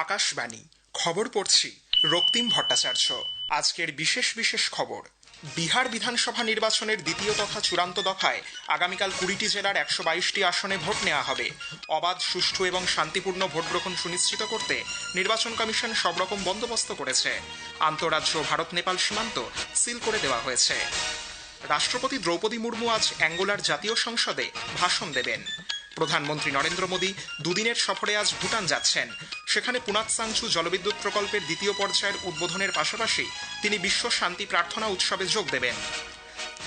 আকাশবাণী, খবর পড়ছি রক্তিম ভট্টাচার্য। আজকের বিশেষ বিশেষ খবর, বিহার বিধানসভা নির্বাচনের দ্বিতীয় তথা চূড়ান্ত দফায় আগামীকাল কুড়িটি জেলার একশো বাইশটি আসনে ভোট নেওয়া হবে। অবাধ, সুষ্ঠু এবং শান্তিপূর্ণ ভোট গ্রহণ সুনিশ্চিত করতে নির্বাচন কমিশন সব রকম বন্দোবস্ত করেছে। আন্তঃরাজ্য ভারত নেপাল সীমান্ত সিল করে দেওয়া হয়েছে। রাষ্ট্রপতি দ্রৌপদী মুর্মু আজ অ্যাঙ্গোলার জাতীয় সংসদে ভাষণ দেবেন। প্রধানমন্ত্রী নরেন্দ্র মোদী দুদিনের সফরে আজ ভুটান যাচ্ছেন। সেখানে পুনাত সাংচু জলবিদ্যুৎ প্রকল্পের দ্বিতীয় পর্যায়ের উদ্বোধনের পাশাপাশি তিনি বিশ্ব শান্তি প্রার্থনা উৎসবে যোগ দেবেন।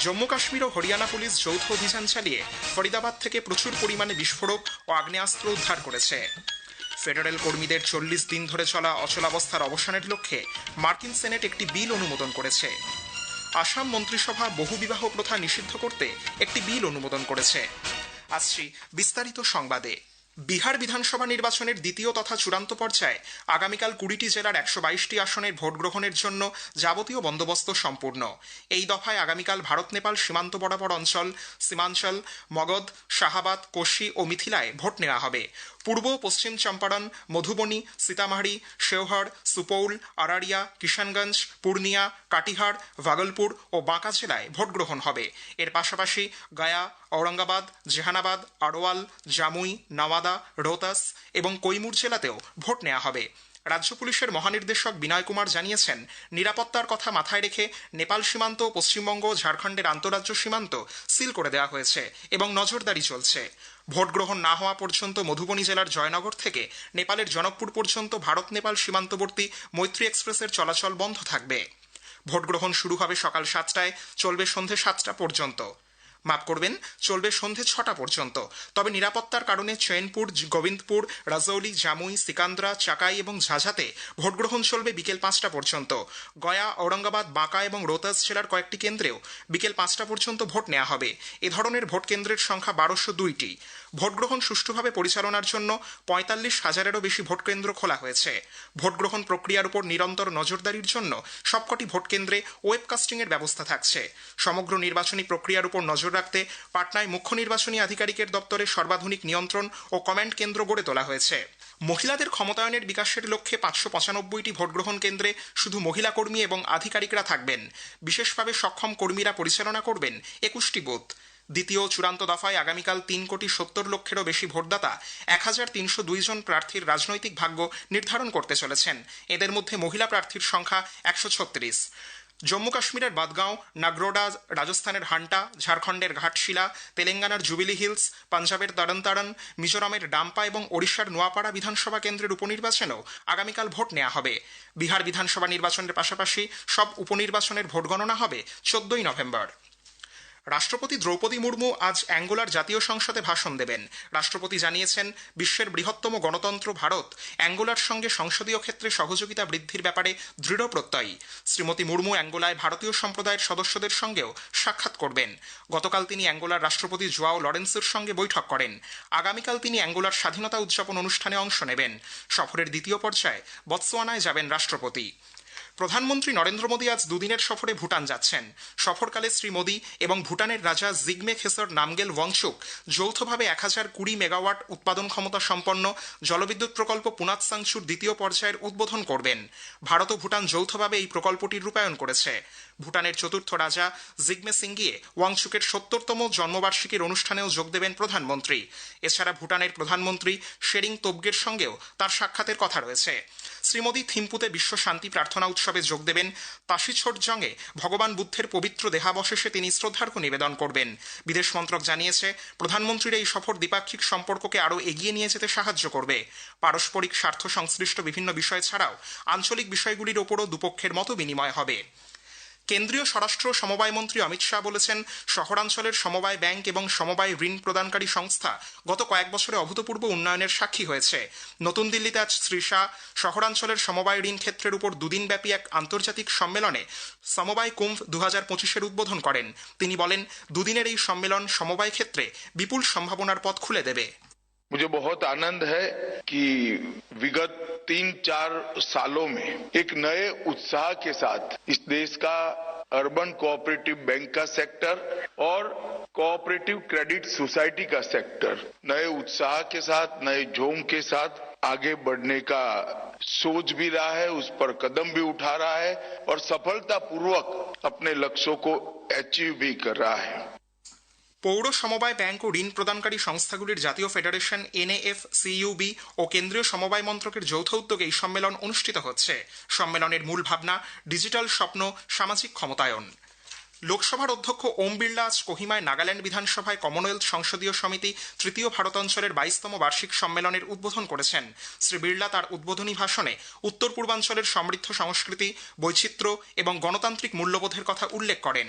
জম্মু কাশ্মীর ও হরিয়ানা পুলিশ যৌথ অভিযান চালিয়ে ফরিদাবাদ থেকে প্রচুর পরিমাণে বিস্ফোরক ও আগ্নেয়াস্ত্র উদ্ধার করেছে। ফেডারেল কর্মীদের চল্লিশ দিন ধরে চলা অচলাবস্থার অবসানের লক্ষ্যে মার্কিন সেনেট একটি বিল অনুমোদন করেছে। আসাম মন্ত্রিসভা বহুবিবাহ প্রথা নিষিদ্ধ করতে একটি বিল অনুমোদন করেছে। আসছি বিস্তারিত সংবাদে। বিহার বিধানসভা নির্বাচনের দ্বিতীয় তথা চূড়ান্ত পর্যায়ে আগামীকাল কুড়িটি জেলার একশো বাইশটি আসনের ভোট গ্রহণের জন্য যাবতীয় বন্দোবস্ত সম্পূর্ণ। এই দফায় আগামীকাল ভারত, নেপাল সীমান্ত বরাবর অঞ্চল, সীমাঞ্চল, মগধ, শাহাবাদ, কোশি ও মিথিলায় ভোট নেওয়া হবে। পূর্ব, পশ্চিম চম্পারণ, মধুবনী সীতামাহারি শেওহর, সুপৌল আরারিয়া কিষানগঞ্জ, পূর্ণিয়া, কাটিহার, ভাগলপুর ও বাঁকা জেলায় ভোট গ্রহণ হবে। এর পাশাপাশি গয়া, ঔরঙ্গাবাদ, জেহানাবাদ, আড়োয়াল, জামুই, নাওয়াদা রোহতাস এবং কৈমুর জেলাতেও ভোট নেওয়া হবে। রাজ্য পুলিশের মহানির্দেশক বিনয় কুমার জানিয়েছেন, নিরাপত্তার কথা মাথায় রেখে নেপাল সীমান্ত, পশ্চিমবঙ্গ, ঝাড়খণ্ডের আন্তরাজ্য সীমান্ত সিল করে দেওয়া হয়েছে এবং নজরদারি চলছে। ভোট গ্রহণ না হওয়া পর্যন্ত মধুবনী জেলার জয়নগর থেকে নেপালের জনকপুর পর্যন্ত ভারত নেপাল সীমান্তবর্তী মৈত্রী এক্সপ্রেসের চলাচল বন্ধ থাকবে। ভোট গ্রহণ শুরু হবে সকাল সাতটায়, চলবে সন্ধে সাতটা পর্যন্ত। মাফ করবেন, চলবে সন্ধে ছটা পর্যন্ত। তবে নিরাপত্তার কারণে চৈনপুর, গোবিন্দপুর, রাজৌলি, জামুই, সিকান্দ্রা, চাকাই এবং ঝাঝাতে ভোটগ্রহণ চলবে বিকেল পাঁচটা পর্যন্ত। গয়া, ঔরঙ্গাবাদ, বাঁকা এবং রোতাস জেলার কয়েকটি কেন্দ্রেও বিকেল পাঁচটা পর্যন্ত ভোট নেওয়া হবে। এ ধরনের ভোট কেন্দ্রের সংখ্যা বারোশো দুইটি। ভোটগ্রহণ সুষ্ঠুভাবে পরিচালনার জন্য পঁয়তাল্লিশ হাজারেরও বেশি ভোট কেন্দ্র খোলা হয়েছে। ভোটগ্রহণ প্রক্রিয়ার উপর নিরন্তর নজরদারির জন্য সবকটি ভোট কেন্দ্রে ওয়েবকাস্টিংয়ের ব্যবস্থা থাকছে। সমগ্র নির্বাচনী প্রক্রিয়ার উপর নজর রাখতে পাটনায় মুখ্য নির্বাচনী আধিকারিকের দপ্তরে সর্বাধুনিক নিয়ন্ত্রণ ও কমান্ড কেন্দ্র গড়ে তোলা হয়েছে। মহিলাদের ক্ষমতায়নের বিকাশের লক্ষ্যে পাঁচশো পঁচানব্বইটি ভোটগ্রহণ কেন্দ্রে শুধু মহিলা কর্মী এবং আধিকারিকরা থাকবেন। বিশেষভাবে সক্ষম কর্মীরা পরিচালনা করবেন একুশটি বুথ। দ্বিতীয় চূড়ান্ত দফায় আগামীকাল তিন কোটি সত্তর লক্ষেরও বেশি ভোটদাতা এক হাজার তিনশো দুই জন প্রার্থীর রাজনৈতিক ভাগ্য নির্ধারণ করতে চলেছেন। এদের মধ্যে মহিলা প্রার্থীর সংখ্যা একশো ছত্রিশ। জম্মু কাশ্মীরের বাদগাঁও, নাগরোডা, রাজস্থানের হান্টা, ঝাড়খণ্ডের ঘাটশিলা, তেলেঙ্গানার জুবিলি হিলস, পাঞ্জাবের তরণতারণ, মিজোরামের ডাম্পা এবং ওড়িশার নোয়াপাড়া বিধানসভা কেন্দ্রের উপনির্বাচনেও আগামীকাল ভোট নেওয়া হবে। বিহার বিধানসভা নির্বাচনের পাশাপাশি সব উপনির্বাচনের ভোট গণনা হবে চোদ্দই নভেম্বর। রাষ্ট্রপতি দ্রৌপদী মুর্মু আজ অ্যাঙ্গোলার জাতীয় সংসদে ভাষণ দেবেন। রাষ্ট্রপতি জানিয়েছেন, বিশ্বের বৃহত্তম গণতন্ত্র ভারত অ্যাঙ্গোলার সঙ্গে সংসদীয় ক্ষেত্রে সহযোগিতা বৃদ্ধির ব্যাপারে দৃঢ় প্রত্যয়ী। শ্রীমতী মুর্মু অ্যাঙ্গোলায় ভারতীয় সম্প্রদায়ের সদস্যদের সঙ্গেও সাক্ষাৎ করবেন। গতকাল তিনি অ্যাঙ্গোলার রাষ্ট্রপতি জোয়াও লরেন্সের সঙ্গে বৈঠক করেন। আগামীকাল তিনি অ্যাঙ্গোলার স্বাধীনতা উদযাপন অনুষ্ঠানে অংশ নেবেন। সফরের দ্বিতীয় পর্যায়ে বৎসোয়ানায় যাবেন রাষ্ট্রপতি। প্রধানমন্ত্রী নরেন্দ্র মোদী আজ দুদিনের সফরে ভুটান যাচ্ছেন। সফরকালে শ্রী মোদী এবং ভুটানের রাজা জিগমে খেসর নামগেল ওয়াংচুক যৌথভাবে এক হাজার কুড়ি মেগাওয়াট উৎপাদন ক্ষমতা সম্পন্ন জলবিদ্যুৎ প্রকল্প পুনাত সাংচুর দ্বিতীয় পর্যায়ের উদ্বোধন করবেন। ভারত ও ভুটান যৌথভাবে এই প্রকল্পটির রূপায়ণ করেছে। ভুটানের চতুর্থ রাজা জিগমে সিঙ্গিয়ে ওয়াংচুকের সত্তরতম জন্মবার্ষিকীর অনুষ্ঠানেও যোগ দেবেন প্রধানমন্ত্রী। এছাড়া ভুটানের প্রধানমন্ত্রী শেরিং তোবগের সঙ্গেও তার সাক্ষাতের কথা রয়েছে। শ্রী মোদী থিম্পুতে বিশ্ব শান্তি প্রার্থনা উৎসবে যোগ দেবেন। জঙ্গে ভগবান বুদ্ধের পবিত্র দেহাবশেষে তিনি শ্রদ্ধার্ঘ্য নিবেদন করবেন। বিদেশ মন্ত্রক জানিয়েছে, প্রধানমন্ত্রীর এই সফর দ্বিপাক্ষিক সম্পর্ককে আরও এগিয়ে নিয়ে যেতে সাহায্য করবে। পারস্পরিক স্বার্থ সংশ্লিষ্ট বিভিন্ন বিষয় ছাড়াও আঞ্চলিক বিষয়গুলির ওপরও দুপক্ষের মতো বিনিময় হবে। কেন্দ্রীয় স্বরাষ্ট্র সমবায় মন্ত্রী অমিত শাহ বলেছেন, শহরাঞ্চলের সমবায় ব্যাংক এবং সমবায় ঋণ প্রদানকারী সংস্থা গত কয়েক বছরে অভূতপূর্ব উন্নয়নের সাক্ষী হয়েছে। নতুন দিল্লিতে আজ শ্রী শাহ শহরাঞ্চলের সমবায় ঋণ ক্ষেত্রের উপর দুদিনব্যাপী এক আন্তর্জাতিক সম্মেলনে সমবায় কুম্ভ দু হাজার পঁচিশের উদ্বোধন করেন। তিনি বলেন, দুদিনের এই সম্মেলন সমবায় ক্ষেত্রে বিপুল সম্ভাবনার পথ খুলে দেবে। मुझे बहुत आनंद है कि विगत तीन चार सालों में एक नए उत्साह के साथ इस देश का अर्बन कोऑपरेटिव बैंक का सेक्टर और कोऑपरेटिव क्रेडिट सोसाइटी का सेक्टर नए उत्साह के साथ, नए जोम के साथ आगे बढ़ने का सोच भी रहा है, उस पर कदम भी उठा रहा है और सफलतापूर्वक अपने लक्ष्यों को अचीव भी कर रहा है। পৌর সমবায় ব্যাংক ও ঋণ প্রদানকারী সংস্থাগুলির জাতীয় ফেডারেশন, এনএএফ, সিইউবি ও কেন্দ্রীয় সমবায় মন্ত্রকের যৌথ উদ্যোগে এই সম্মেলন অনুষ্ঠিত হচ্ছে। সম্মেলনের মূল ভাবনা ডিজিটাল স্বপ্ন, সামাজিক ক্ষমতায়ন। লোকসভার অধ্যক্ষ ওম বিড়লা আজ কোহিমায় নাগাল্যান্ড বিধানসভায় কমনওয়েলথ সংসদীয় সমিতি তৃতীয় ভারত অঞ্চলের বাইশতম বার্ষিক সম্মেলনের উদ্বোধন করেছেন। শ্রী বিড়লা তার উদ্বোধনী ভাষণে উত্তর পূর্বাঞ্চলের সমৃদ্ধ সংস্কৃতি, বৈচিত্র্য এবং গণতান্ত্রিক মূল্যবোধের কথা উল্লেখ করেন।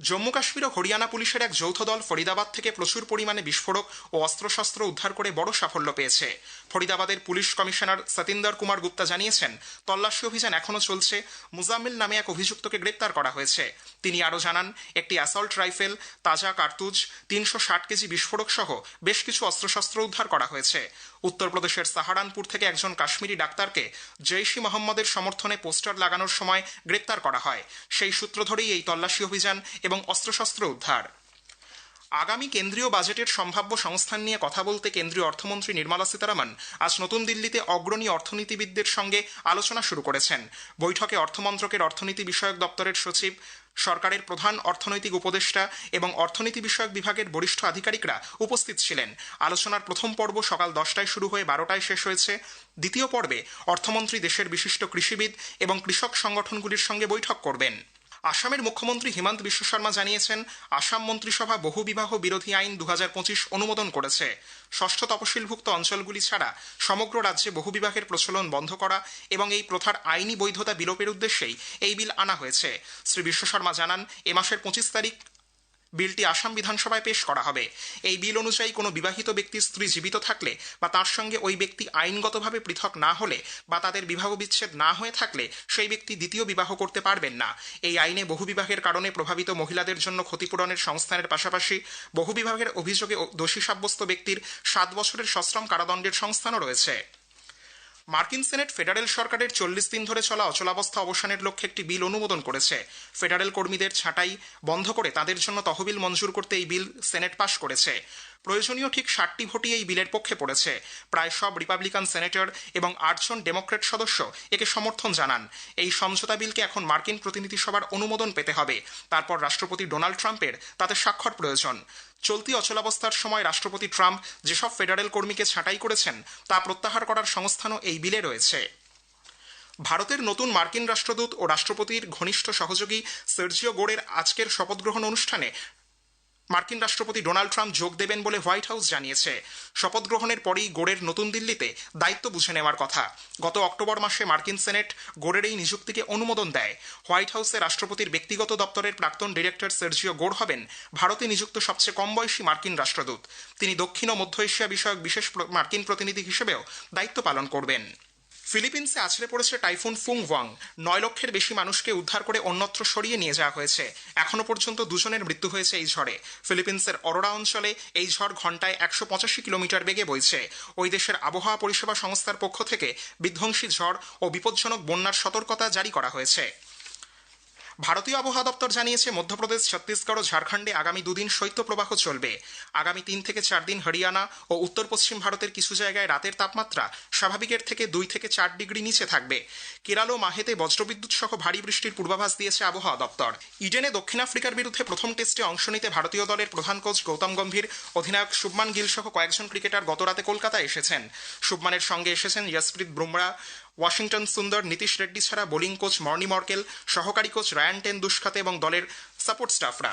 জম্মু কাশ্মীর ও হরিয়ানা পুলিশের এক যৌথ দল ফরিদাবাদ থেকে প্রচুর পরিমাণে বিস্ফোরক ও অস্ত্রশস্ত্র উদ্ধার করে বড় সাফল্য পেয়েছে। ফরিদাবাদের পুলিশ কমিশনার সতিন্দর কুমার গুপ্তা জানিয়েছেন, তল্লাশি অভিযান এখনও চলছে। মুজাম্মিল নামে এক অভিযুক্তকে গ্রেপ্তার করা হয়েছে। তিনি আরও জানান, একটি অ্যাসল্ট রাইফেল, তাজা কার্তুজ, তিনশো ষাট কেজি বিস্ফোরক সহ বেশ কিছু অস্ত্রশস্ত্র উদ্ধার করা হয়েছে। উত্তরপ্রদেশের সাহারানপুর থেকে একজন কাশ্মীরি ডাক্তারকে জৈশি মোহাম্মদের সমর্থনে পোস্টার লাগানোর সময় গ্রেপ্তার করা হয়। সেই সূত্র ধরেই এই তল্লাশি অভিযান এবং অস্ত্রশস্ত্র উদ্ধার। আগামী কেন্দ্রীয় বাজেটের সম্ভাব্য সংস্থান নিয়ে কথা বলতে কেন্দ্রীয় অর্থমন্ত্রী নির্মলা সীতারামন আজ নতুন দিল্লিতে অগ্রণী অর্থনীতিবিদদের সঙ্গে আলোচনা শুরু করেছেন। বৈঠকে অর্থমন্ত্রকের অর্থনীতি বিষয়ক দপ্তরের সচিব, সরকারের প্রধান অর্থনৈতিক উপদেষ্টা এবং অর্থনীতি বিষয়ক বিভাগের বরিষ্ঠ আধিকারিকরা উপস্থিত ছিলেন। আলোচনার প্রথম পর্ব সকাল দশটায় শুরু হয়ে বারোটায় শেষ হয়েছে। দ্বিতীয় পর্বে অর্থমন্ত্রী দেশের বিশিষ্ট কৃষিবিদ এবং কৃষক সংগঠনগুলির সঙ্গে বৈঠক করবেন। আসামের মুখ্যমন্ত্রী হিমন্ত বিশ্ব শর্মা জানিয়েছেন, আসাম মন্ত্রিসভা বহুবিবাহ বিরোধী আইন দু হাজার পঁচিশ অনুমোদন করেছে। ষষ্ঠ তপশিলভুক্ত অঞ্চলগুলি ছাড়া সমগ্র রাজ্যে বহুবিবাহের প্রচলন বন্ধ করা এবং এই প্রথার আইনি বৈধতা বিলোপের উদ্দেশ্যেই এই বিল আনা হয়েছে। শ্রী বিশ্ব শর্মা জানান, এ মাসের পঁচিশ তারিখ বিলটি আসাম বিধানসভায় পেশ করা হবে। এই বিল অনুযায়ী কোনো বিবাহিত ব্যক্তির স্ত্রী জীবিত থাকলে বা তার সঙ্গে ওই ব্যক্তি আইনগতভাবে পৃথক না হলে বা তাদের বিবাহ বিচ্ছেদ না হয়ে থাকলে সেই ব্যক্তি দ্বিতীয় বিবাহ করতে পারবেন না। এই আইনে বহুবিবাহের কারণে প্রভাবিত মহিলাদের জন্য ক্ষতিপূরণের সংস্থানের পাশাপাশি বহুবিবাহের অভিযোগে দোষী সাব্যস্ত ব্যক্তির সাত বছরের সশ্রম কারাদণ্ডের সংস্থানও রয়েছে। মার্কিন সেনেট ফেডারেল সরকারের চল্লিশ দিন ধরে চলা অচলাবস্থা অবসানের লক্ষ্যে একটি বিল অনুমোদন করেছে। ফেডারেল কর্মীদের ছাঁটাই বন্ধ করে তাদের জন্য তহবিল মঞ্জুর করতে এই বিল সেনেট পাশ করেছে। প্রয়োজনীয় ঠিক ষাটটি ভোটই এই বিলের পক্ষে পড়েছে। প্রায় সব রিপাবলিকান সেনেটর এবং আটজন ডেমোক্রেট সদস্য একে সমর্থন জানান। এই সমঝোতা বিলকে এখন মার্কিন প্রতিনিধি সভার অনুমোদন পেতে হবে। তারপর রাষ্ট্রপতি ডোনাল্ড ট্রাম্পের তাতে স্বাক্ষর প্রয়োজন। চলতি অচলাবস্থার সময় রাষ্ট্রপতি ট্রাম্প যেসব ফেডারেল কর্মীকে ছাঁটাই করেছেন, তা প্রত্যাহার করার সংস্থানও এই বিলে রয়েছে। ভারতের নতুন মার্কিন রাষ্ট্রদূত ও রাষ্ট্রপতির ঘনিষ্ঠ সহযোগী সার্জিও গোড়ের আজকের শপথ গ্রহণ অনুষ্ঠানে মার্কিন রাষ্ট্রপতি ডোনাল্ড ট্রাম্প যোগ দেবেন বলে হোয়াইট হাউস জানিয়েছে। শপথ গ্রহণের পরেই গোড়ের নতুন দিল্লিতে দায়িত্ব বুঝে নেওয়ার কথা। গত অক্টোবর মাসে মার্কিন সেনেট গোড়ের এই নিযুক্তিকে অনুমোদন দেয়। হোয়াইট হাউসে রাষ্ট্রপতির ব্যক্তিগত দপ্তরের প্রাক্তন ডিরেক্টর সার্জিও গোড় হবেন ভারতে নিযুক্ত সবচেয়ে কম বয়সী মার্কিন রাষ্ট্রদূত। তিনি দক্ষিণ ও মধ্য এশিয়া বিষয়ক বিশেষ মার্কিন প্রতিনিধি হিসেবেও দায়িত্ব পালন করবেন। ফিলিপিন্সে আছড়ে পড়েছে টাইফুন ফুং ওয়াং। নয় লক্ষের বেশি মানুষকে উদ্ধার করে অন্যত্র সরিয়ে নিয়ে যাওয়া হয়েছে। এখনও পর্যন্ত দুজনের মৃত্যু হয়েছে এই ঝড়ে। ফিলিপিন্সের অরোরা অঞ্চলে এই ঝড় ঘন্টায় একশো পঁচাশি কিলোমিটার বেগে বইছে। ওই দেশের আবহাওয়া পরিষেবা সংস্থার পক্ষ থেকে বিধ্বংসী ঝড় ও বিপজ্জনক বন্যার সতর্কতা জারি করা হয়েছে। ভারতীয় আবহাওয়া দপ্তর জানিয়েছে, মধ্যপ্রদেশ, ছত্তিশগড় ও ঝাড়খণ্ডে আগামী দুদিন শৈত্যপ্রবাহ চলবে। আগামী তিন থেকে চার দিন হরিয়ানা ও উত্তর পশ্চিম ভারতের কিছু জায়গায় রাতের তাপমাত্রা স্বাভাবিকের থেকে দুই থেকে চার ডিগ্রি নিচে থাকবে। কেরাল মাহেতে বজ্রবিদ্যুৎ সহ ভারী বৃষ্টির পূর্বাভাস দিয়েছে আবহাওয়া দপ্তর। ইডেনে দক্ষিণ আফ্রিকার বিরুদ্ধে প্রথম টেস্টে অংশ নিতে ভারতীয় দলের প্রধান কোচ গৌতম গম্ভীর, অধিনায়ক শুভমান গিল সহ কয়েকজন ক্রিকেটার গতরাতে কলকাতায় এসেছেন। শুভমানের সঙ্গে এসেছেন যশপ্রীত বুমরা ওয়াশিংটন সুন্দর নীতিশ রেড্ডি ছাড়া বোলিং কোচ মর্নি মর্কেল, সহকারী কোচ রায়ান টেন দুষ্কাতে এবং দলের সাপোর্ট স্টাফরা।